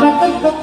มันตึ๊บตึ๊บ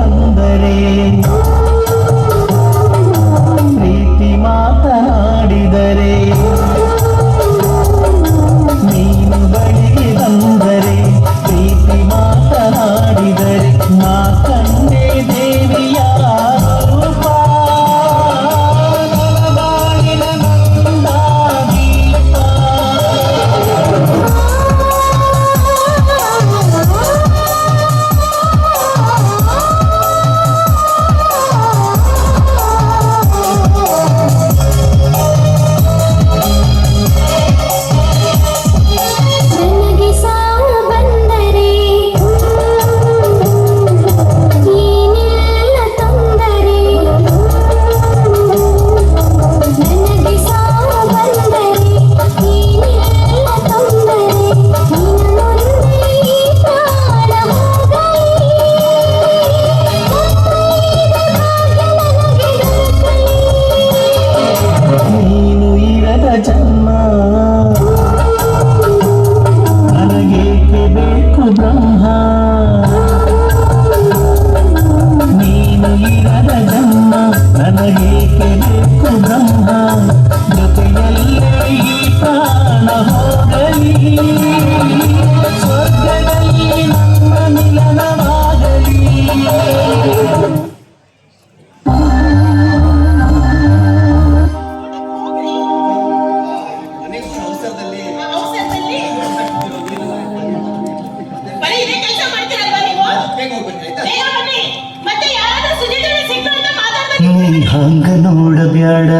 கம்பரே ನೀನು ಇರದ ಜನ್ಮ ನನಗೇಕೆ ಬೇಕು ಬ್ರಹ್ಮ ನೀನು ಇರದ ಜನ್ಮ ನನಗೇಕೆ ಬೇಕು ಬ್ರಹ್ಮ ಜೊತೆಯಲ್ಲೇ ಈ ಪ್ರಾಣ ಹೋಗಲಿ ಹಂಗ ನೋಡಬ್ಯಾಡ.